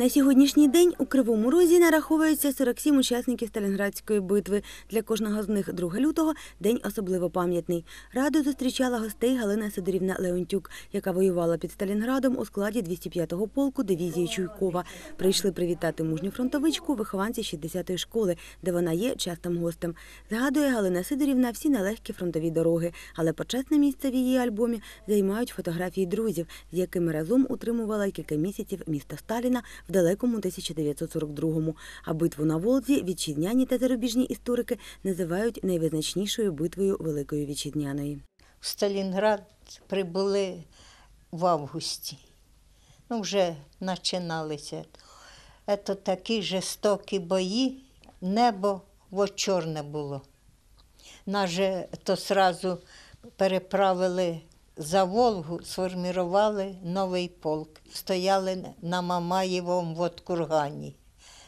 На сьогоднішній день у Кривому Розі нараховується 47 учасників Сталінградської битви. Для кожного з них 2 лютого день особливо пам'ятний. Раду зустрічала гостей Галина Сидорівна Леонтюк, яка воювала під Сталінградом у складі 205-го полку дивізії Чуйкова. Прийшли привітати мужню фронтовичку вихованці 60-ї школи, де вона є частим гостем. Згадує Галина Сидорівна всі нелегкі фронтові дороги, але почесне місце в її альбомі займають фотографії друзів, з якими разом утримувала кілька місяців міста Сталіна далекому 1942-му. А битву на Волзі вітчизняні та зарубіжні історики називають найвизначнішою битвою Великої Вітчизняної. В Сталінград прибули в августі. Ну, вже починалися. Це такі жорстокі бої, небо во чорне було. Нас же то сразу переправили за Волгу, сформували новий полк. Стояли на Мамаєвому от кургані,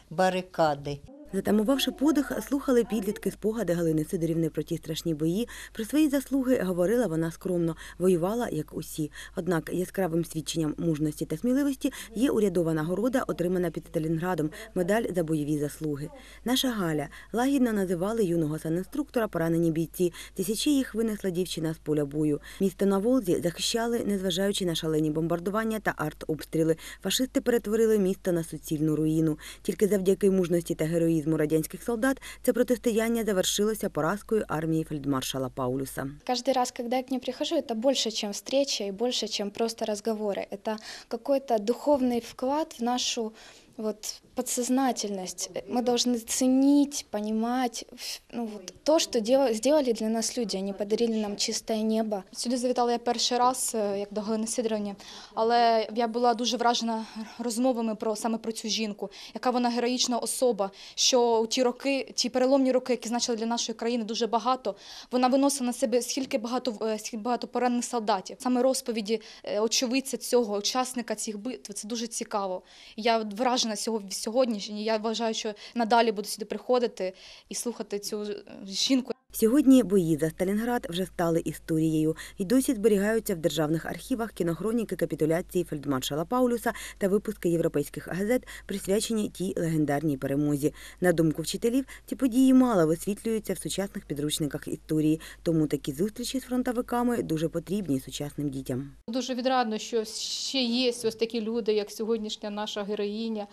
барикади. Затамувавши подих, слухали підлітки спогади Галини Сидорівни про ті страшні бої. Про свої заслуги говорила вона скромно, воювала як усі. Однак яскравим свідченням мужності та сміливості є урядова нагорода, отримана під Сталінградом, медаль за бойові заслуги. Наша Галя лагідно називали юного санінструктора поранені бійці. Тисячі їх винесла дівчина з поля бою. Місто на Волзі захищали, незважаючи на шалені бомбардування та артобстріли. Фашисти перетворили місто на суцільну руїну. Тільки завдяки мужності та героїзму радянських солдат це протистояння завершилося поразкою армії фельдмаршала Паулюса. Каждый раз, когда я к ней прихожу, это больше, чем встреча и больше, чем просто разговоры. Это какой-то духовный вклад в нашу вот, подсознательность. Мы должны ценить, понимать ну, вот, то, что дел- сделали для нас люди. Они подарили нам чистое небо. Сюди завітала я перший раз, е, як до Галини Сидорівні, але я була дуже вражена розмовами про саме про цю жінку, яка вона героїчна особа. Що у ті роки, ті переломні роки, які значили для нашої країни дуже багато, вона виносила на себе скільки багато е, скільки багато поранених солдатів. Саме розповіді е, очевидця цього, учасника цих битв, це дуже цікаво. Я вражена сього- сьогодні. Я вважаю, що надалі буду сюди приходити і слухати цю е, жінку. Сьогодні бої за Сталінград вже стали історією і досі зберігаються в державних архівах кінохроніки капітуляції фельдмаршала Паулюса та випуски європейських газет, присвячені тій легендарній перемозі. На думку вчителів, ці події мало висвітлюються в сучасних підручниках історії, тому такі зустрічі з фронтовиками дуже потрібні сучасним дітям. Дуже відрадно, що ще є ось такі люди, як сьогоднішня наша героїня.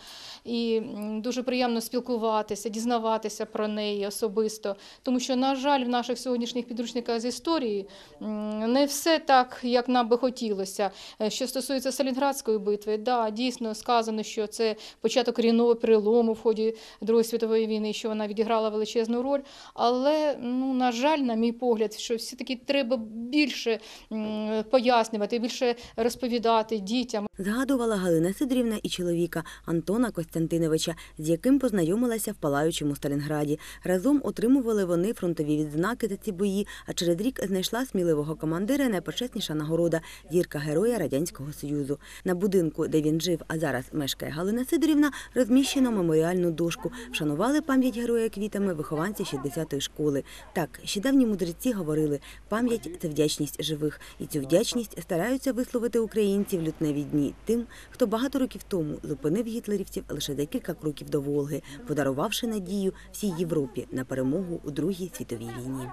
І дуже приємно спілкуватися, дізнаватися про неї особисто. Тому що, на жаль, в наших сьогоднішніх підручниках з історії не все так, як нам би хотілося. Е, Що стосується Сталінградської битви, да, дійсно сказано, що це початок корінного перелому в ході Другої світової війни, що вона відіграла величезну роль. Але, ну, на жаль, на мій погляд, що все-таки треба більше пояснювати, більше розповідати дітям. Згадувала Галина Сидорівна і чоловіка Антона Костянтиновича, з яким познайомилася в палаючому Сталінграді. Разом отримували вони фронтові відзнаки за ці бої, а через рік знайшла сміливого командира найпочесніша нагорода зірка Героя Радянського Союзу. На будинку, де він жив, а зараз мешкає Галина Сидорівна, розміщено меморіальну дошку. Вшанували пам'ять героя квітами вихованці 60-ї школи. Так, ще давні мудреці говорили, пам'ять це вдячність живих, і цю вдячність стараються висловити українці в лютневі дні тим, хто багато років тому зупинив гітлерівців лише за кілька кроків до Волги, подарувавши надію всій Європі на перемогу у Другій світовій війні.